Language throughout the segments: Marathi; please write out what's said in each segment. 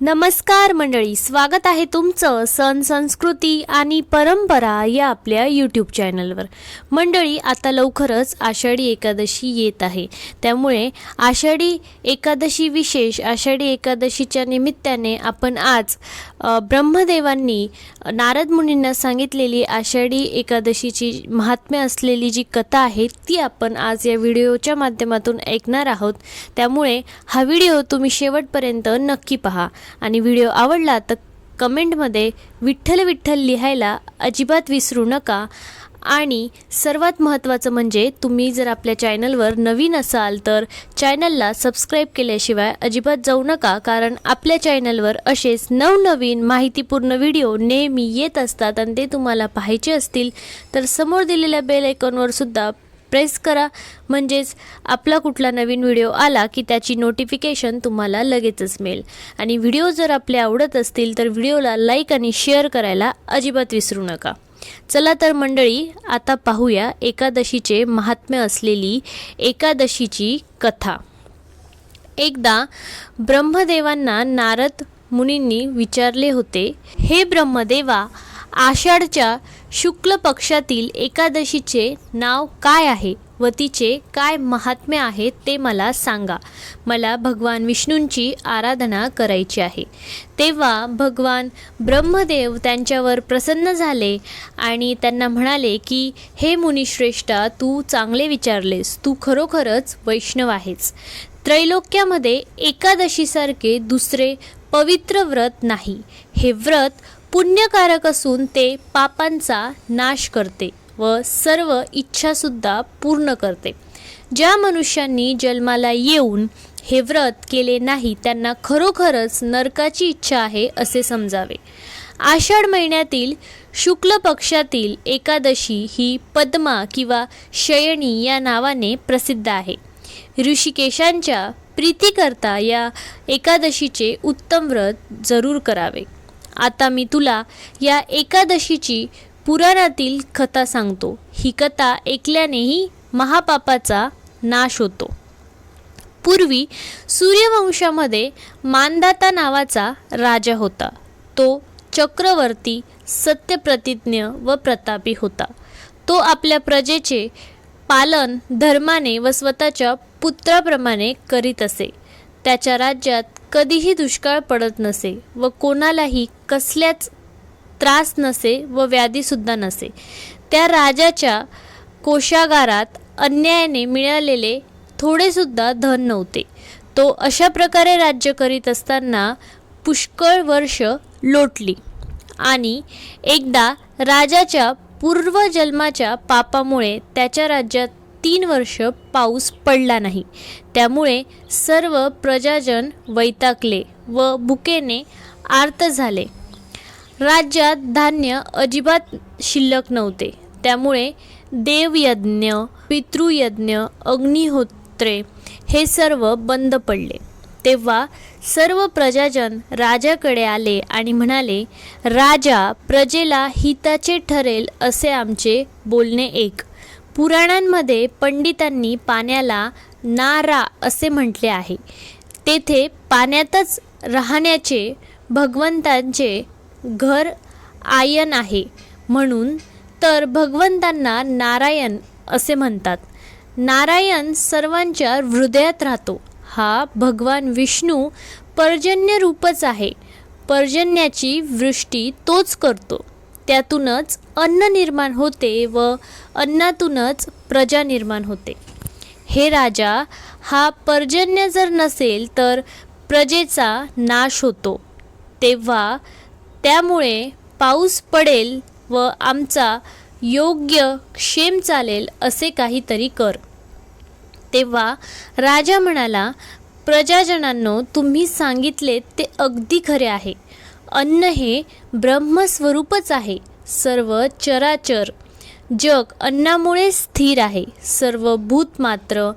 नमस्कार मंडळी स्वागत आहे तुमचं सण संस्कृती आणि परंपरा या आपल्या यूट्यूब चॅनलवर मंडळी आता लवकरच आषाढी एकादशी येत आहे. त्यामुळे आषाढी एकादशी विशेष आषाढी एकादशीच्या निमित्ताने आपण आज ब्रह्मदेवांनी नारद मुनींना सांगितलेली आषाढी एकादशीची महात्म्य असलेली जी कथा आहे ती आपण आज या व्हिडिओच्या माध्यमातून ऐकणार आहोत. त्यामुळे हा व्हिडिओ तुम्ही शेवटपर्यंत नक्की पहा. आणि व्हिडिओ आवडला तर कमेंटमध्ये विठ्ठल विठ्ठल लिहायला अजिबात विसरू नका. आणि सर्वात महत्त्वाचं म्हणजे तुम्ही जर आपल्या चॅनलवर नवीन असाल तर चॅनलला सबस्क्राईब केल्याशिवाय अजिबात जाऊ नका कारण आपल्या चॅनलवर असेच नवनवीन माहितीपूर्ण व्हिडिओ नेहमी येत असतात आणि ते तुम्हाला पाहायचे असतील तर समोर दिलेल्या बेल आयकॉनवर सुद्धा प्रेस करा. म्हणजेच आपला कुठला नवीन व्हिडिओ आला की त्याची नोटिफिकेशन तुम्हाला लगेचच मिळेल. आणि व्हिडिओ जर आपले आवडत असतील तर व्हिडिओला लाईक आणि शेअर करायला अजिबात विसरू नका. चला तर मंडळी आता पाहूया एकादशीचे महात्म्य असलेली एकादशीची कथा. एकदा ब्रह्मदेवांना नारद मुनींनी विचारले होते हे ब्रह्मदेवा आषाढच्या शुक्ल पक्षातील एकादशीचे नाव काय आहे व तिचे काय महात्म्य आहे ते मला सांगा. मला भगवान विष्णूंची आराधना करायची आहे. तेव्हा भगवान ब्रह्मदेव त्यांच्यावर प्रसन्न झाले आणि त्यांना म्हणाले की हे मुनिश्रेष्ठा तू चांगले विचारलेस. तू खरोखरच वैष्णव आहेस. त्रैलोक्यामध्ये एकादशीसारखे दुसरे पवित्र व्रत नाही. हे व्रत पुण्यकारक असून ते पापांचा नाश करते व सर्व इच्छासुद्धा पूर्ण करते. ज्या मनुष्यांनी जन्माला येऊन हे व्रत केले नाही त्यांना खरोखरच नरकाची इच्छा आहे असे समजावे. आषाढ महिन्यातील शुक्ल पक्षातील एकादशी ही पद्मा किंवा शयनी या नावाने प्रसिद्ध आहे. ऋषिकेशांच्या प्रीतीकरता या एकादशीचे उत्तम व्रत जरूर करावे. आता मी तुला या एकादशीची पुराणातील कथा सांगतो. ही कथा ऐकल्यानेही महापापाचा नाश होतो. पूर्वी सूर्यवंशामध्ये मानदाता नावाचा राजा होता. तो चक्रवर्ती सत्यप्रतिज्ञ व प्रतापी होता. तो आपल्या प्रजेचे पालन धर्माने व स्वतःच्या पुत्राप्रमाणे करीत असे. त्याच्या राज्यात कधीही दुष्काळ पडत नसे व कोणालाही कसल्याच त्रास नसे व व्याधीसुद्धा नसे. त्या राजाच्या कोशागारात अन्यायाने मिळालेले थोडेसुद्धा धन नव्हते. तो अशा प्रकारे राज्य करीत असताना पुष्कळ वर्ष लोटली आणि एकदा राजाच्या पूर्वजन्माच्या पापामुळे त्याच्या राज्यात तीन वर्ष पाऊस पडला नाही. त्यामुळे सर्व प्रजाजन वैतागले व भुकेने आर्त झाले. राज्यात धान्य अजिबात शिल्लक नव्हते. त्यामुळे देवयज्ञ पितृयज्ञ अग्निहोत्रे हे सर्व बंद पडले. तेव्हा सर्व प्रजाजन राजाकडे आले आणि म्हणाले राजा प्रजेला हिताचे ठरेल असे आमचे बोलणे एक. पुराणांमध्ये पंडितांनी पाण्याला नारा असे म्हटले आहे. तेथे पाण्यातच राहण्याचे भगवंतांचे घर आयन आहे. म्हणून तर भगवंतांना नारायण असे म्हणतात. नारायण सर्वांच्या हृदयात राहतो. हा भगवान विष्णू पर्जन्य रूपच आहे. पर्जन्याची वृष्टी तोच करतो. त्यातूनच अन्न निर्माण होते व अन्नातूनच प्रजा निर्माण होते. हे राजा हा पर्जन्य जर नसेल तर प्रजेचा नाश होतो. तेव्हा त्यामुळे पाऊस पडेल व आमचा योग्य क्षेम चालेल असे काहीतरी कर. तेव्हा राजा म्हणाला प्रजाजनांनो तुम्ही सांगितले ते अगदी खरे आहे. अन्न हे ब्रह्मस्वरूपच आहे. सर्व चराचर जग अन्नामुळे स्थिर आहे. सर्व भूत मात्र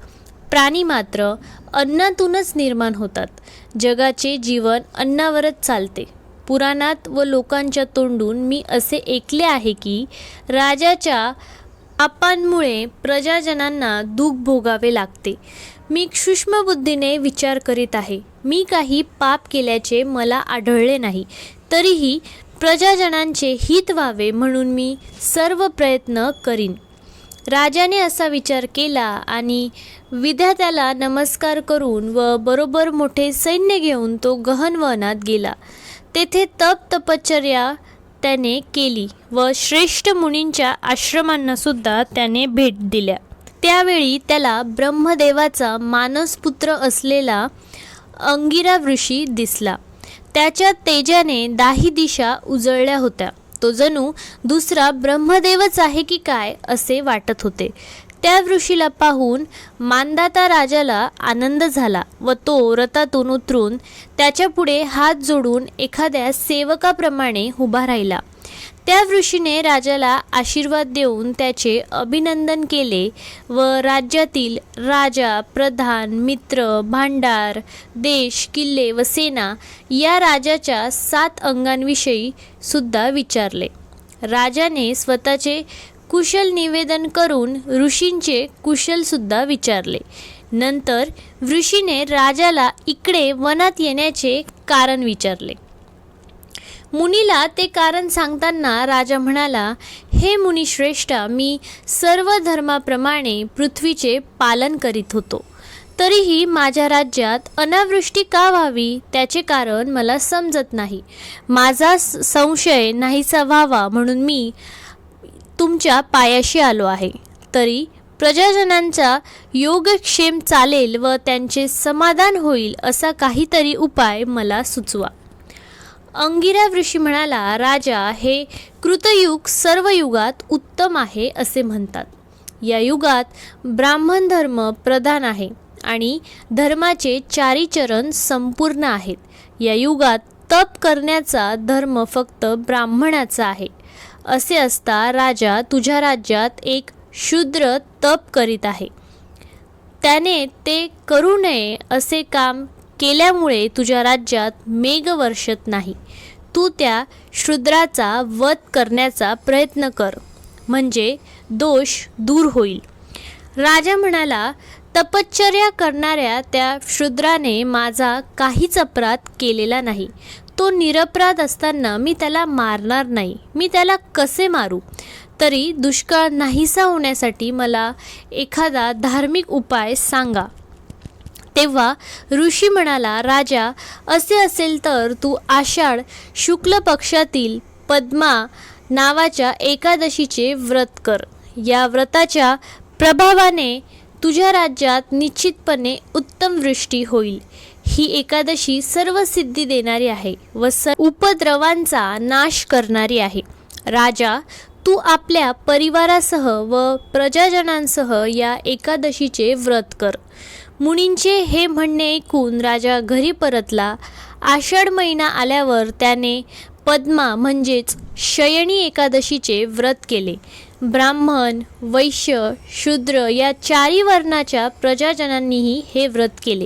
प्राणी मात्र अन्नातूनच निर्माण होतात. जगाचे जीवन अन्नावरच चालते. पुराणात व लोकांच्या तोंडून मी असे ऐकले आहे की राजाच्या आपांमुळे प्रजाजनांना दुःख भोगावे लागते. मी सूक्ष्म बुद्धीने विचार करीत आहे. मी काही पाप केल्याचे मला आढळले नाही. तरीही प्रजाजनांचे हित व्हावे म्हणून मी सर्व प्रयत्न करीन. राजाने असा विचार केला आणि विधात्याला नमस्कार करून व बरोबर मोठे सैन्य घेऊन तो गहन वनात गेला. तेथे तप तपश्चर्या त्याने केली व श्रेष्ठ मुनींच्या आश्रमांनासुद्धा त्याने भेट दिल्या. त्यावेळी त्याला ब्रह्मदेवाचा मानसपुत्र असलेला अंगिरा ऋषी दिसला. त्याच्या तेजाने दाही दिशा उजळल्या होत्या. तो जणू दुसरा ब्रह्मदेवच आहे की काय असे वाटत होते. त्या ऋषीला पाहून मानदाता राजाला आनंद झाला व तो रथातून उतरून त्याच्यापुढे हात जोडून एखाद्या सेवकाप्रमाणे उभा राहिला. त्या ऋषीने राजाला आशीर्वाद देऊन त्याचे अभिनंदन केले व राज्यातील राजा प्रधान मित्र भांडार देश किल्ले व सेना या राजाच्या सात अंगांविषयी सुद्धा विचारले. राजाने स्वतःचे कुशल निवेदन करून ऋषींचे कुशलसुद्धा विचारले. नंतर ऋषीने राजाला इकडे वनात येण्याचे कारण विचारले. मुनीला ते कारण सांगताना राजा म्हणाला हे मुनिश्रेष्ठा मी सर्व धर्माप्रमाणे पृथ्वीचे पालन करीत होतो. तरीही माझ्या राज्यात अनावृष्टी का व्हावी? त्याचे कारण मला समजत नाही. माझा स- संशय नाहीसा व्हावा म्हणून मी तुमच्या पायाशी आलो आहे. तरी प्रजाजनांचा योगक्षेम चालेल व त्यांचे समाधान होईल असा काहीतरी उपाय मला सुचवा. अंगिरा ऋषी म्हणाला राजा हे कृतयुग सर्व युगात उत्तम आहे असे म्हणतात. या युगात ब्राह्मण धर्म प्रधान आहे आणि धर्माचे चारी चरण संपूर्ण आहेत. या युगात तप करण्याचा धर्म फक्त ब्राह्मणाचा आहे. असे असता राजा तुझ्या राज्यात एक शूद्र तप करीत आहे. त्याने ते करू नये असे काम केल्यामुळे तुझ्या राज्यात मेघ वर्षत नाही. तू त्या शूद्राचा वध करण्याचा प्रयत्न कर. म्हणजे दोष दूर होईल. राजा म्हणाला तपश्चर्या करणाऱ्या त्या शूद्राने माझा काहीच अपराध केलेला नाही. तो निरपराध असताना मी त्याला मारणार नाही. मी त्याला कसे मारू? तरी दुष्काळ नाहीसा होण्यासाठी मला एखादा धार्मिक उपाय सांगा. तेव्हा ऋषी म्हणाला राजा असे असेल तर तू आषाढ शुक्ल पक्षातील पद्मा नावाच्या एकादशीचे व्रत कर. या व्रताच्या प्रभावाने तुझ्या राज्यात निश्चितपणे उत्तम वृष्टी होईल. ही एकादशी सर्व सिद्धी देणारी आहे व स उपद्रवांचा नाश करणारी आहे. राजा तू आपल्या परिवारासह व प्रजाजनांसह या एकादशीचे व्रत कर. मुनींचे हे म्हणणे ऐकून राजा घरी परतला. आषाढ महिना आल्यावर त्याने पद्मा म्हणजेच शयनी एकादशीचे व्रत केले. ब्राह्मण वैश्य शूद्र या चारी वर्णाच्या प्रजाजनांनीही हे व्रत केले.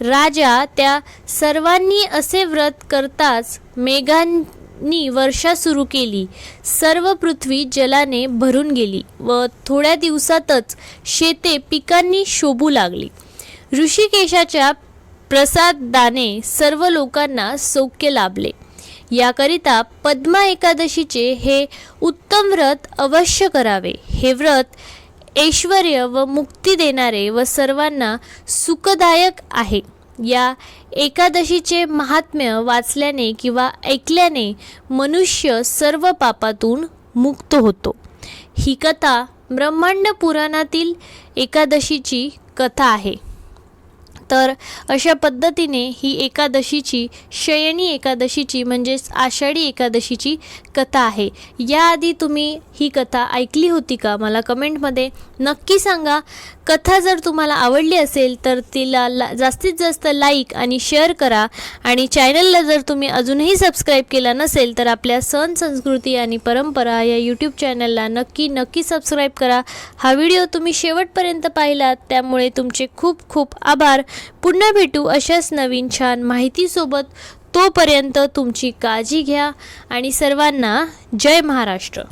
राजा त्या सर्वांनी असे व्रत करताच मेघांनी वर्षा सुरू केली. सर्व पृथ्वी जलाने भरून गेली व थोड्या दिवसातच शेते पिकांनी शोभू लागली. ऋषिकेशाच्या प्रसादाने सर्व लोकांना सौख्य लाभले. याकरिता पद्मा एकादशीचे हे उत्तम व्रत अवश्य करावे. हे व्रत ऐश्वर्य व मुक्ती देणारे व सर्वांना सुखदायक आहे. या एकादशीचे महात्म्य वाचल्याने किंवा ऐकल्याने मनुष्य सर्व पापातून मुक्त होतो. ही कथा ब्रह्मांड पुराणातील एकादशीची कथा आहे. तर अशा पद्धतीने ही एकादशीची शयनी एकादशीची म्हणजेच आषाढी एकादशीची कथा आहे. याआधी तुम्ही ही कथा ऐकली होती का? मला कमेंटमध्ये नक्की सांगा. कथा जर तुम्हाला आवडली असेल तर तिला ला जास्तीत जास्त लाईक आणि शेअर करा. आणि चॅनलला जर तुम्ही अजूनही सबस्क्राईब केला नसेल तर आपल्या सण संस्कृती आणि परंपरा या यूट्यूब चॅनलला नक्की नक्की सबस्क्राईब करा. हा व्हिडिओ तुम्ही शेवटपर्यंत पाहिलात त्यामुळे तुमचे खूप खूप आभार. पुन्हा भेटू अशाच नवीन छान माहितीसोबत. तोपर्यंत तुमची काळजी घ्या आणि सर्वांना जय महाराष्ट्र.